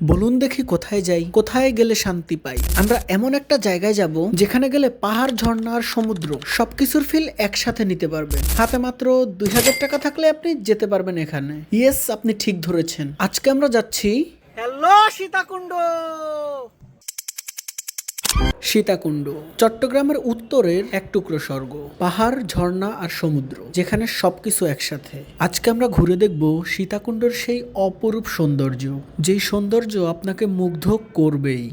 বলুন দেখি কোথায় যাই, কোথায় গেলে শান্তি পাই। আমরা এমন একটা জায়গায় যাব যেখানে গেলে পাহাড়, ঝর্ণা আর সমুদ্র সবকিছুর ফিল একসাথে নিতে পারবেন। হাতে মাত্র দুই হাজার টাকা থাকলে আপনি যেতে পারবেন এখানে। ইয়েস আপনি ঠিক ধরেছেন। আজকে আমরা যাচ্ছি হ্যালো সীতাকুণ্ড! সীতাকুণ্ড। চট্টগ্রামের উত্তরের এক টুকরো স্বর্গ, পাহাড়, ঝর্ণা আর সমুদ্র, যেখানে সবকিছু একসাথে। আজকে আমরা ঘুরে দেখব সীতাকুণ্ডের সেই অপরূপ সৌন্দর্য, যেই সৌন্দর্য আপনাকে মুগ্ধ করবেই।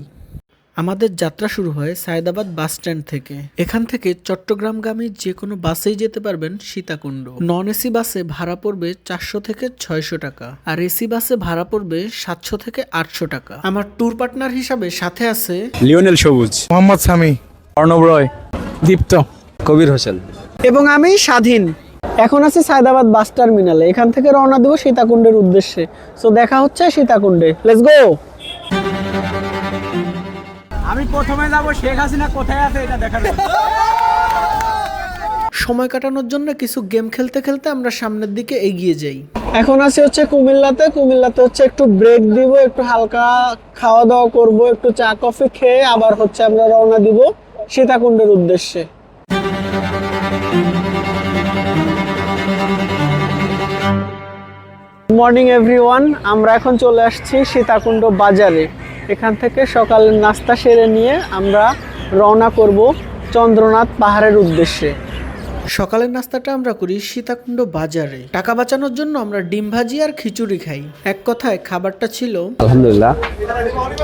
আমাদের যাত্রা শুরু হয় সায়দাবাদ বাস স্ট্যান্ড থেকে। এখান থেকে চট্টগ্রামগামী যে কোনো বাসেই যেতে পারবেন সীতাকুণ্ড। নন এসি বাসে ভাড়া পড়বে চারশো থেকে ছয়শো টাকা আর এসি বাসে ভাড়া পড়বে সাতশো থেকে আটশো টাকা। আমার ট্যুর পার্টনার হিসাবে সাথে আছে লিওনেল সবুজ মোহাম্মদ সামি অর্ণব রয় দীপ্ত কবির হোসেন। এবং আমি স্বাধীন। এখন আছি সায়দাবাদ বাস টার্মিনালে। এখান থেকে রওনা দেবো সীতাকুণ্ডের উদ্দেশ্যে। সো দেখা হচ্ছে সীতাকুণ্ডে। লেটস গো আমি প্রথমে যাব শেখ হাসিনা কোথায় আছে এটা দেখার সময় কাটানোর জন্য কিছু গেম খেলতে খেলতে আমরা সামনের দিকে এগিয়ে যাই। এখন আছি হচ্ছে কুমিল্লাতে। কুমিল্লাতে হচ্ছে একটু ব্রেক দিব একটু হালকা খাওয়া দাওয়া করব একটু চা কফি খেয়ে আবার হচ্ছে আমরা রওনা দিব সীতাকুণ্ডের উদ্দেশ্যে। Morning everyone. আমরা এখন চলে আসছি সীতাকুণ্ড বাজারে। এখান থেকে সকালের নাস্তা সেরে নিয়ে আমরা রওনা করব চন্দ্রনাথ পাহাড়ের উদ্দেশ্যে। সকালের নাস্তাটা আমরা করি সীতাকুণ্ড বাজারে। টাকা বাঁচানোর জন্য আমরা ডিম ভাজি আর খিচুড়ি খাই। এক কথায় খাবারটা ছিল আলহামদুলিল্লাহ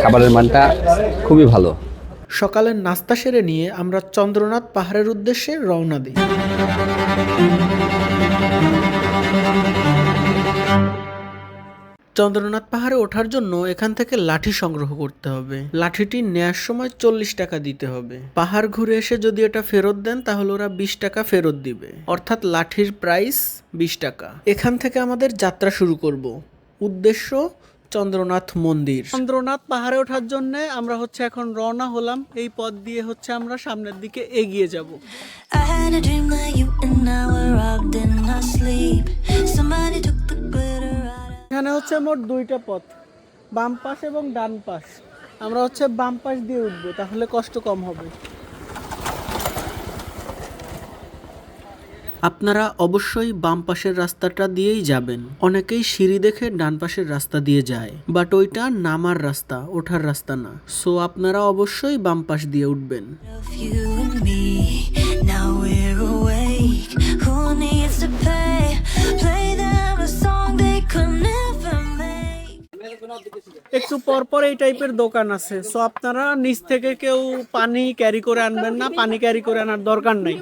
খাবারের মানটা খুবই ভালো। সকালের নাস্তা সেরে নিয়ে আমরা চন্দ্রনাথ পাহাড়ের উদ্দেশ্যে রওনা দিই। চন্দ্রনাথ পাহাড়ে ওঠার জন্য এখান থেকে লাঠি সংগ্রহ করতে হবে। লাঠিটি নেয়ার সময় চল্লিশ টাকা দিতে হবে। পাহাড় ঘুরে এসে যদি এটা ফেরত দেন তাহলে ওরা বিশ টাকা ফেরত দিবে। অর্থাৎ লাঠির প্রাইস বিশ টাকা। এখান থেকে আমাদের যাত্রা শুরু করব। উদ্দেশ্য চন্দ্রনাথ মন্দির। চন্দ্রনাথ পাহাড়ে ওঠার জন্য আমরা হচ্ছে এখন রওনা হলাম। এই পথ দিয়ে হচ্ছে আমরা সামনের দিকে এগিয়ে যাব। I এখানে হচ্ছে মোট দুইটা পথ বাম পাশ এবং ডান পাশ আমরা হচ্ছে বাম পাশ দিয়ে উঠবো তাহলে কষ্ট কম হবে আপনারা অবশ্যই বাম পাশের রাস্তাটা দিয়েই যাবেন অনেকেই সিঁড়ি দেখে ডান পাশের রাস্তা দিয়ে যায় বাট ওইটা নামার রাস্তা ওঠার রাস্তা না সো আপনারা অবশ্যই বাম পাশ দিয়ে উঠবেন. Now we're awake. Who needs to pay? Play একটু পর পর এই টাইপের দোকান আছে। সো আপনারা নিচ থেকে কেউ পানি ক্যারি করে আনবেন না পানি ক্যারি করে আনার দরকার নাই।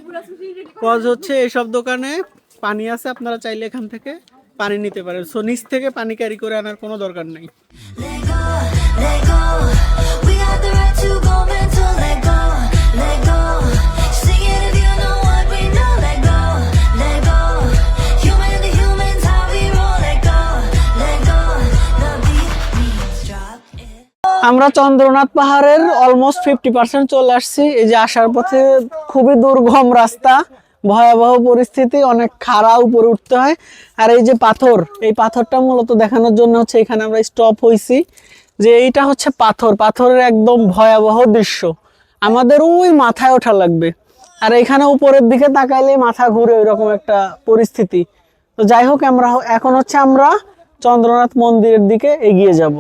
কজ হচ্ছে এসব দোকানে পানি আছে আপনারা চাইলে এখান থেকে পানি নিতে পারেন। সো নিচ থেকে পানি ক্যারি করে আনার কোনো দরকার নাই। Let go, আমরা চন্দ্রনাথ পাহাড়ের অলমোস্ট ফিফটি পার্সেন্ট চলে আসছি। এই যে আসার পথে খুবই দুর্গম রাস্তা, ভয়াবহ পরিস্থিতি, অনেক খাড়া উপরে উঠতে হয়। আর এই যে পাথর, এই পাথরটা মূলত দেখানোর জন্য হচ্ছে এখানে আমরা স্টপ হয়েছি যে এইটা হচ্ছে পাথর, পাথরের একদম ভয়াবহ দৃশ্য। আমাদের ওই মাথায় ওঠা লাগবে। আর এখানে উপরের দিকে তাকাইলে মাথা ঘুরে ওইরকম একটা পরিস্থিতি। তো যাই হোক, আমরা এখন হচ্ছে আমরা চন্দ্রনাথ মন্দিরের দিকে এগিয়ে যাব।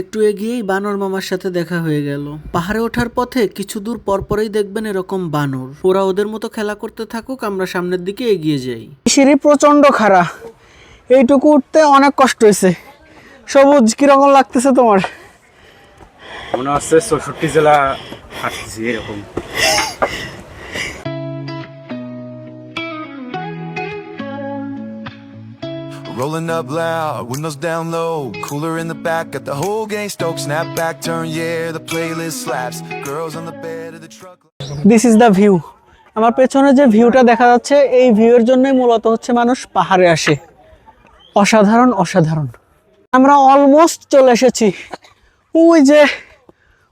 একটু এগিয়েই বানর মামার সাথে দেখা হয়ে গেল। পাহাড়ে ওঠার পথে কিছু দূর পরপরই দেখবেন এরকম বানর। ওরা ওদের মতো খেলা করতে থাকুক আমরা সামনের দিকে এগিয়ে যাই। সিঁড়ি প্রচণ্ড খাড়া। এইটুকু উঠতে অনেক কষ্ট হয়েছে। সবুজ কীরকম লাগতেছে তোমার? মনে হচ্ছে চৌষট্টি জেলা হাঁটতেছি এরকম। Rolling up loud, windows down low. Cooler in the back, got the whole gang stoked. Snap back, turn, yeah, the playlist slaps. Girls on the bed of the truck. This is the view আমার পেছনে যে ভিউটা দেখা যাচ্ছে এই ভিউয়ের জন্যই মূলত হচ্ছে মানুষ পাহাড়ে আসে অসাধারণ অসাধারণ আমরা অলমোস্ট চলে এসেছি ওই যে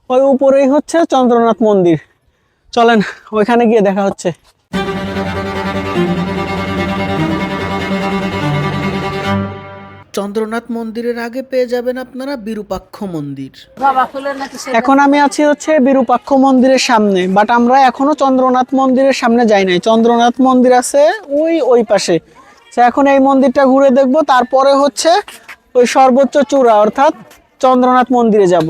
ওই উপরেই হচ্ছে চন্দ্রনাথ মন্দির চলেন ওইখানে গিয়ে দেখা হচ্ছে চন্দ্রনাথ মন্দিরের আগে পেয়ে যাবেন আপনারা বিরূপাক্ষ মন্দির। এখন আমি আছি হচ্ছে বিরূপাক্ষ মন্দিরের সামনে বাট আমরা এখনও চন্দ্রনাথ মন্দিরের সামনে যাই নাই। চন্দ্রনাথ মন্দির আছে ওই ওই পাশে। তো এখন এই মন্দিরটা ঘুরে দেখব তারপরে হচ্ছে ওই সর্বোচ্চ চূড়া অর্থাৎ চন্দ্রনাথ মন্দিরে যাব।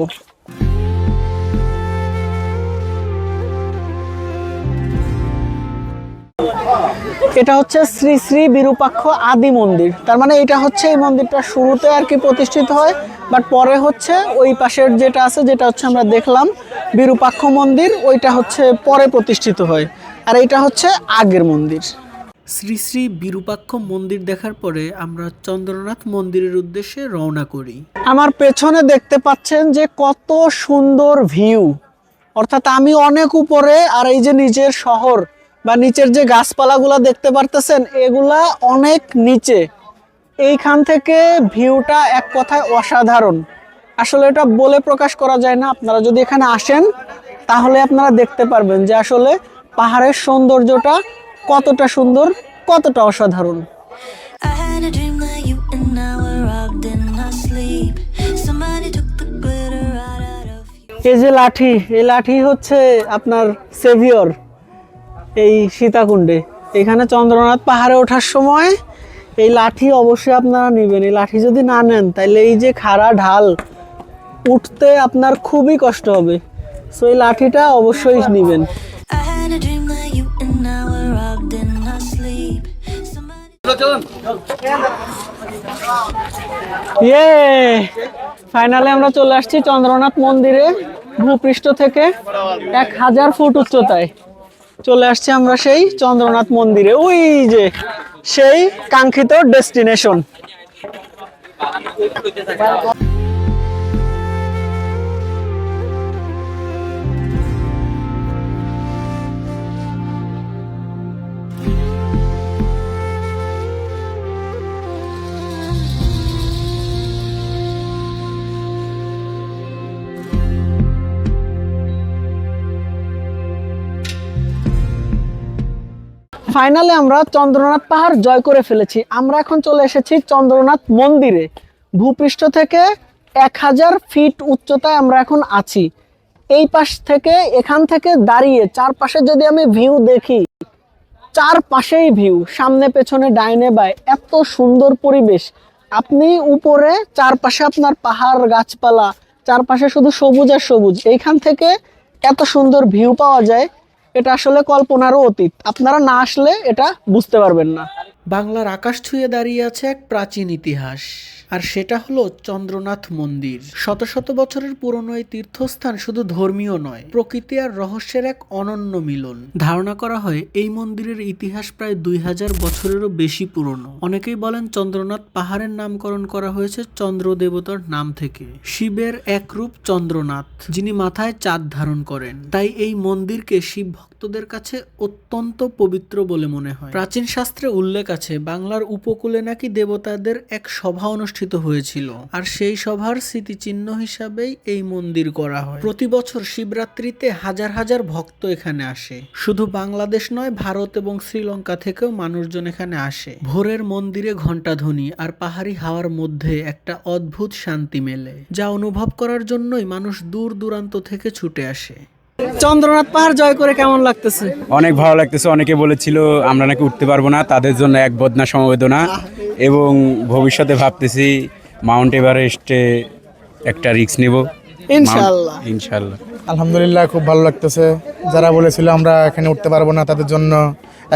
এটা হচ্ছে শ্রী শ্রী বিরূপাক্ষ আদি মন্দির। তার মানে এটা হচ্ছে এই মন্দিরটা শুরুতে আর কি প্রতিষ্ঠিত হয় বাট পরে হচ্ছে ওই পাশের যেটা আছে যেটা হচ্ছে আমরা দেখলাম বিরূপাক্ষ মন্দির ওইটা হচ্ছে পরে প্রতিষ্ঠিত হয়। আর এটা হচ্ছে আগের মন্দির। শ্রী শ্রী বিরূপাক্ষ মন্দির দেখার পরে আমরা চন্দ্রনাথ মন্দিরের উদ্দেশ্যে রওনা করি। আমার পেছনে দেখতে পাচ্ছেন যে কত সুন্দর ভিউ অর্থাৎ আমি অনেক উপরে আর এই যে নিজের শহর বা নিচের যে গাছপালাগুলা দেখতে পারতেছেন এগুলা অনেক নিচে। এইখান থেকে ভিউটা এক কথায় অসাধারণ। আসলে এটা বলে প্রকাশ করা যায় না। আপনারা যদি এখানে আসেন তাহলে আপনারা দেখতে পারবেন যে আসলে পাহাড়ের সৌন্দর্যটা কতটা সুন্দর কতটা অসাধারণ. এই যে লাঠি এই লাঠি হচ্ছে আপনার সেভিয়র। এই সীতাকুণ্ডে। এখানে চন্দ্রনাথ পাহাড়ে ওঠার সময় এই লাঠি অবশ্যই আপনারা নেবেন। এই লাঠি যদি না নেন তাহলে এই যে খাড়া ঢাল উঠতে আপনার খুবই কষ্ট হবে। সো এই লাঠিটা অবশ্যই নেবেন। ইয়ে ফাইনালি আমরা চলে আসছি চন্দ্রনাথ মন্দিরে ভূপৃষ্ঠ থেকে এক হাজার ফুট উচ্চতায়। চলে আসছি আমরা সেই চন্দ্রনাথ মন্দিরে। ওই যে সেই কাঙ্ক্ষিত ডেস্টিনেশন ফাইনালি আমরা চন্দ্রনাথ পাহাড় জয় করে ফেলেছি। আমরা এখন চলে এসেছি চন্দ্রনাথ মন্দিরে। ভূপৃষ্ঠ থেকে এক হাজার ফিট উচ্চতায় আমরা এখন আছি। এই পাশ থেকে, এখান থেকে দাঁড়িয়ে চারপাশে যদি আমি ভিউ দেখি চার পাশেই ভিউ সামনে পেছনে ডাইনে বাই, এত সুন্দর পরিবেশ। আপনি উপরে, চারপাশে আপনার পাহাড়, গাছপালা, চারপাশে শুধু সবুজ আর সবুজ। এইখান থেকে এত সুন্দর ভিউ পাওয়া যায়। এটা আসলে কল্পনারও অতীত। আপনারা না আসলে এটা বুঝতে পারবেন না। বাংলার আকাশ ছুঁয়ে দাঁড়িয়ে আছে এক প্রাচীন ইতিহাস। আর সেটা হলো চন্দ্রনাথ মন্দির। শত শত বছরের পুরনো এই তীর্থস্থান শুধু ধর্মীয় নয়, প্রকৃতি আর রহস্যের এক অনন্য মিলন। ধারণা করা হয় এই মন্দিরের ইতিহাস প্রায় দুই হাজার বছরেরও বেশি পুরনো। অনেকেই বলেন চন্দ্রনাথ পাহাড়ের নামকরণ করা হয়েছে চন্দ্র দেবতার নাম থেকে। শিবের এক রূপ চন্দ্রনাথ, যিনি মাথায় চাঁদ ধারণ করেন। তাই এই মন্দিরকে শিব ভক্তদের কাছে অত্যন্ত পবিত্র বলে মনে হয়। প্রাচীন শাস্ত্রে উল্লেখ আছে, বাংলার উপকূলে নাকি দেবতাদের এক সভা অনুষ্ঠিত হয়েছিল। আর সেই সভার স্মৃতিচিহ্ন হিসাবেই এই মন্দির করা হয়। প্রতি বছর শিবরাত্রিতে হাজার হাজার ভক্ত এখানে আসে। শুধু বাংলাদেশ নয়, ভারত এবং শ্রীলঙ্কা থেকেও মানুষজন এখানে আসে। ভোরের মন্দিরে ঘণ্টাধ্বনি আর পাহাড়ি হাওয়ার মধ্যে একটা অদ্ভুত শান্তি মেলে, যা অনুভব করার জন্যই মানুষ দূর দূরান্ত থেকে ছুটে আসে। চন্দ্রনাথ পাহাড় জয় করে কেমন লাগতেছে? অনেক ভালো লাগতেছে। অনেকে বলেছিল আমরা নাকি উঠতে পারব না তাদের জন্য এক বদনা সমবেদনা। এবং ভবিষ্যতে ভাবতেছি মাউন্ট এভারেস্টে একটা রিস্ক নেব। ইনশাআল্লাহ। ইনশাল্লাহ আলহামদুলিল্লাহ খুব ভালো লাগতেছে। যারা বলেছিল আমরা এখানে উঠতে পারব না তাদের জন্য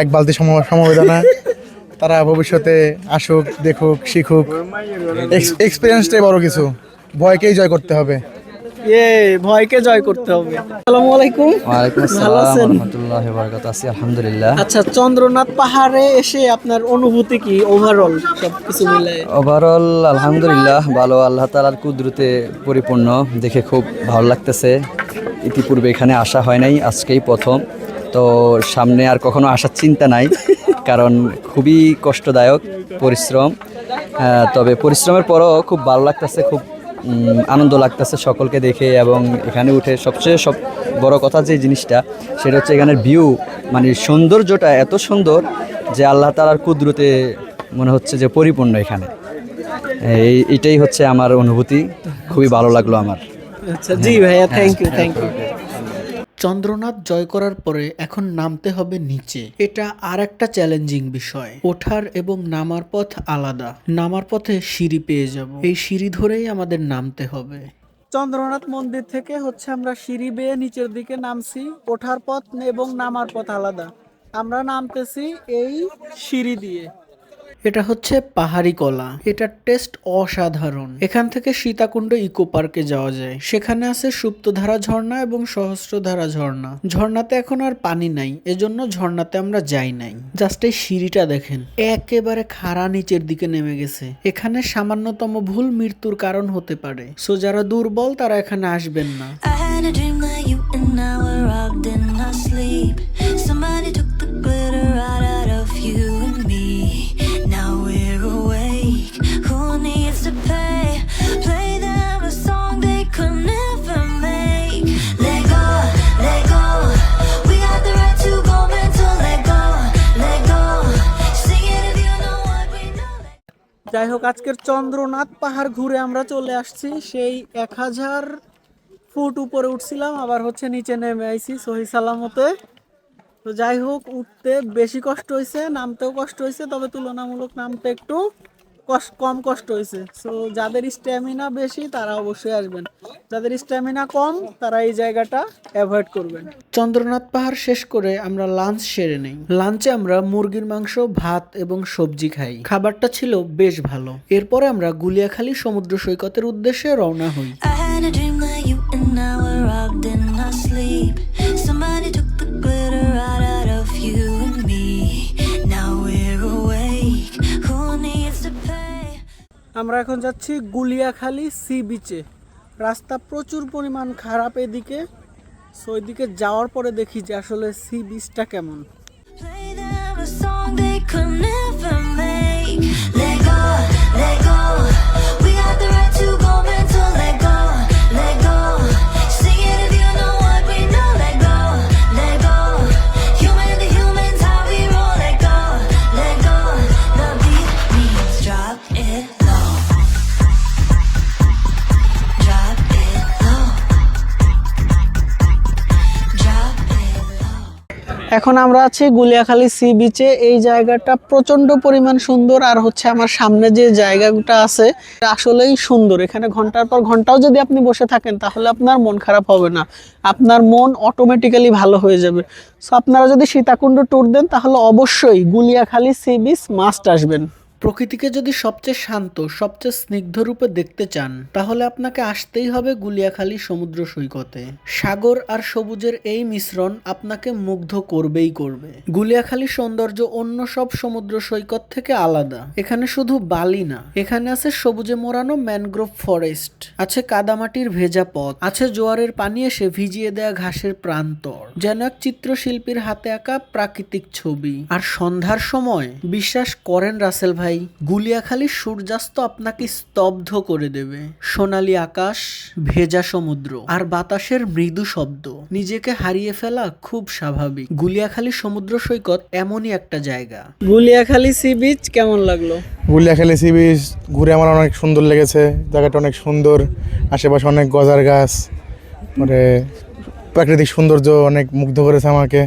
এক বালতি সমবেদনা। তারা ভবিষ্যতে আসুক দেখুক শিখুক। এক্সপিরিয়েন্সটাই বড় কিছু। ভয়কেই জয় করতে হবে। এ ভয়কে জয় করতে হবে। আসসালামু আলাইকুম। ওয়ালাইকুম আসসালাম রহমতুল্লাহ বরকাত আছি আলহামদুলিল্লাহ। আচ্ছা চন্দ্রনাথ পাহাড়ে এসে আপনার অনুভূতি কি? ওভারঅল সবকিছু মিলে। ওভারঅল আলহামদুলিল্লাহ ভালো। আল্লাহ তালার কুদরতে পরিপূর্ণ। দেখে খুব ভালো লাগতেছে। ইতিপূর্বে এখানে আসা হয় নাই আজকেই প্রথম। তো সামনে আর কখনো আসার চিন্তা নাই কারণ খুবই কষ্টদায়ক পরিশ্রম। তবে পরিশ্রমের পরও খুব ভালো লাগতেছে খুব আনন্দ লাগতেছে সকলকে দেখে এবং এখানে উঠে সবচেয়ে সব বড় কথা যে জিনিসটা সেটা হচ্ছে এখানের ভিউ মানে সৌন্দর্যটা এত সুন্দর যে আল্লাহ তালার কুদরতে মনে হচ্ছে যে পরিপূর্ণ এখানে। এই এটাই হচ্ছে আমার অনুভূতি খুবই ভালো লাগল আমার। আচ্ছা জি ভাইয়া thank you thank you Chandranath জয় করার পরে এখন নামতে হবে নিচে। এটা আর একটা চ্যালেঞ্জিং বিষয়। ওঠার এবং নামার পথ আলাদা। নামার পথে সিঁড়ি পেয়ে যাব। এই সিঁড়ি ধরেই আমাদের নামতে হবে। চন্দ্রনাথ মন্দির থেকে হচ্ছে আমরা সিঁড়ি বেয়ে নিচের দিকে নামছি। ওঠার পথ এবং নামার পথ আলাদা। আমরা নামতেছি এই সিঁড়ি দিয়ে। এটা হচ্ছে পাহাড়ি কলা। এটার টেস্ট অসাধারণ। এখান থেকে সীতাকুণ্ড ইকো পার্কে যাওয়া যায়। সেখানে আছে সুপ্তধারা ঝর্ণা এবং সহস্রধারা ঝর্ণা। ঝর্ণাতে এখন আর পানি নাই, এজন্য ঝর্ণাতে আমরা যাই নাই। জাস্ট এই সিঁড়িটা দেখেন। একেবারে খাড়া নিচের দিকে নেমে গেছে। এখানে সামান্যতম ভুল মৃত্যুর কারণ হতে পারে। সো যারা দুর্বল তারা এখানে আসবেন না। যাই হোক আজকের চন্দ্রনাথ পাহাড় ঘুরে আমরা চলে আসছি। সেই এক হাজার ফুট উপরে উঠছিলাম, আবার হচ্ছে নিচে নেমে আইছি সহি সালামতে। তো যাই হোক উঠতে বেশি কষ্ট হয়েছে নামতেও কষ্ট হয়েছে তবে তুলনামূলক নামতে একটু কষ্ট কম কষ্ট হয়েছে। সো যাদের স্ট্যামিনা বেশি তারা অবশ্যই আসবেন। যাদের স্ট্যামিনা কম তারা এই জায়গাটা অ্যাভয়েড করবেন। চন্দ্রনাথ পাহাড় শেষ করে আমরা লাঞ্চ সেরে নেই। লাঞ্চে আমরা মুরগির মাংস ভাত এবং সবজি খাই। খাবারটা ছিল বেশ ভালো। এরপরে আমরা গুলিয়াখালী সমুদ্র সৈকতের উদ্দেশ্যে রওনা হই। I had a dream that you and I were robbed in our sleep. আমরা এখন যাচ্ছি গুলিয়াখালী সি বিচে রাস্তা প্রচুর পরিমাণ খারাপ এদিকে সো ওইদিকে যাওয়ার পরে দেখি যে আসলে সি বিচটা কেমন. Let go, let go. We got the right to go এখন আমরা আছি গুলিয়াখালী সি বিচে। এই জায়গাটা প্রচণ্ড পরিমাণ সুন্দর আর হচ্ছে আমার সামনে যে জায়গাটা আছে আসলেই সুন্দর। এখানে ঘণ্টার পর ঘন্টাও যদি আপনি বসে থাকেন, তাহলে আপনার মন খারাপ হবে না। আপনার মন অটোমেটিক্যালি ভালো হয়ে যাবে। সো আপনারা যদি সীতাকুণ্ড ট্যুর দেন, তাহলে অবশ্যই গুলিয়াখালী সি বিচ মাস্ট আসবেন। প্রকৃতিকে যদি সবচেয়ে শান্ত, সবচেয়ে স্নিগ্ধ রূপে দেখতে চান, তাহলে আপনাকে আসতেই হবে গুলিয়াখালী সমুদ্র সৈকতে। সাগর আর সবুজের এই মিশ্রণ আপনাকে মুগ্ধ করবেই করবে। গুলিয়াখালী সৌন্দর্য অন্য সব সমুদ্র সৈকত থেকে আলাদা। এখানে শুধু বালি না, এখানে আছে সবুজে মোড়ানো ম্যানগ্রোভ ফরেস্ট, আছে কাদামাটির ভেজা পথ, আছে জোয়ারের পানি এসে ভিজিয়ে দেয়া ঘাসের প্রান্তর, যেন এক চিত্রশিল্পীর হাতে আঁকা প্রাকৃতিক ছবি। আর সন্ধ্যার সময়, বিশ্বাস করেন রাসেল ভাই গুলিয়াখালীর সূর্যাস্ত আপনাকে স্তব্ধ করে দেবে। সোনালী আকাশ ভেজা সমুদ্র আর বাতাসের মৃদু শব্দ। নিজেকে হারিয়ে ফেলা খুব স্বাভাবিক। গুলিয়াখালী সমুদ্র সৈকত এমনই একটা জায়গা। গুলিয়াখালী সি বিচ কেমন লাগল? গুলিয়াখালী সি বিচ ঘুরে আমার অনেক সুন্দর লেগেছে। জায়গাটা অনেক সুন্দর আশেপাশে অনেক গজার গাছ পরে প্রাকৃতিক সৌন্দর্য অনেক মুগ্ধ করেছে আমাকে।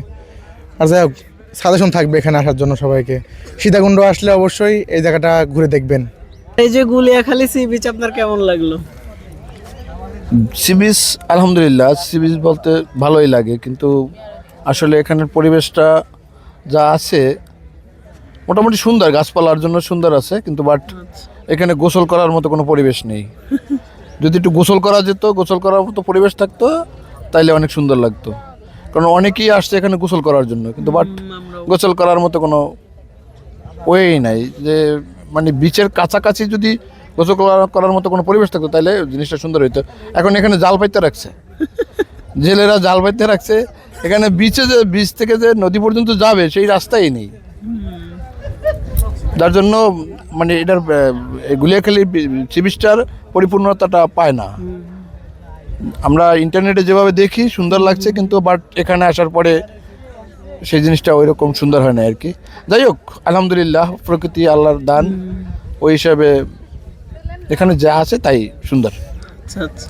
আর যাই হোক সাজেশন থাকবে এখানে আসার জন্য সবাইকে। সীতাকুণ্ড আসলে অবশ্যই এই জায়গাটা ঘুরে দেখবেন। এই যে গুলিয়াখালী সি বিচ আপনার কেমন লাগল? সি বিচ আলহামদুলিল্লাহ সি বিচ বলতে ভালোই লাগে কিন্তু আসলে এখানের পরিবেশটা যা আছে মোটামুটি সুন্দর গাছপালার জন্য সুন্দর আছে কিন্তু বাট এখানে গোসল করার মতো কোনো পরিবেশ নেই। যদি একটু গোসল করা যেত গোসল করার মতো পরিবেশ থাকতো তাইলে অনেক সুন্দর লাগতো। কারণ অনেকেই আসছে এখানে গোসল করার জন্য কিন্তু বাট গোসল করার মতো কোনো ওয়েই নাই। যে মানে বিচের কাছাকাছি যদি গোসল করার মতো কোনো পরিবেশ থাকতো তাহলে জিনিসটা সুন্দর হইতো। এখন এখানে জাল পাইতে রাখছে। জেলেরা জাল পাইতে রাখছে। এখানে বিচে যে বিচ থেকে যে নদী পর্যন্ত যাবে সেই রাস্তাই নেই। যার জন্য মানে এটার গুলিয়াখালী সি বিচটার পরিপূর্ণতাটা পায় না। আমরা ইন্টারনেটে যেভাবে দেখি সুন্দর লাগছে কিন্তু বাট এখানে আসার পরে সেই জিনিসটা ওই রকম সুন্দর হয় না আর কি। যাই হোক আলহামদুলিল্লাহ প্রকৃতি আল্লাহর দান ওই হিসাবে এখানে যা আছে তাই সুন্দর। আচ্ছা আচ্ছা।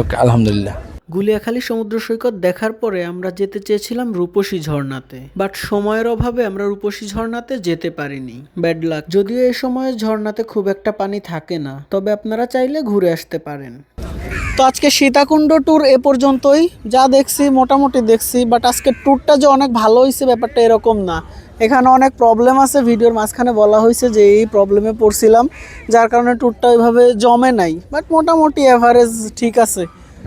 ওকে আলহামদুলিল্লাহ। গুলিয়াখালী সমুদ্র সৈকত দেখার পরে আমরা যেতে চেয়েছিলাম রূপসী ঝর্ণাতে। বাট সময়ের অভাবে আমরা রূপসী ঝর্ণাতে যেতে পারিনি। ব্যাড লাক যদিও এই সময়ে ঝর্ণাতে খুব একটা পানি থাকে না তবে আপনারা চাইলে ঘুরে আসতে পারেন। তো আজকে সীতাকুণ্ড ট্যুর এ পর্যন্তই। যা দেখছি, মোটামুটি দেখছি বাট আজকে ট্যুরটা যে অনেক ভালো হয়েছে ব্যাপারটা এরকম না। এখানে অনেক প্রবলেম আছে, ভিডিওর মাঝখানে বলা হয়েছে যে এই প্রবলেমে পড়ছিলাম, যার কারণে ট্যুরটা ওইভাবে জমে নাই। বাট মোটামুটি অ্যাভারেজ ঠিক আছে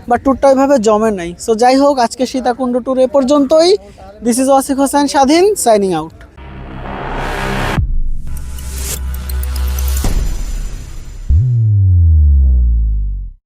বাট ট্যুরটা ওইভাবে জমে নাই। সো যাই হোক, আজকে সীতাকুণ্ড ট্যুর এ পর্যন্তই। দিস ইজ ওয়াসিক হোসেন স্বাধীন সাইনিং আউট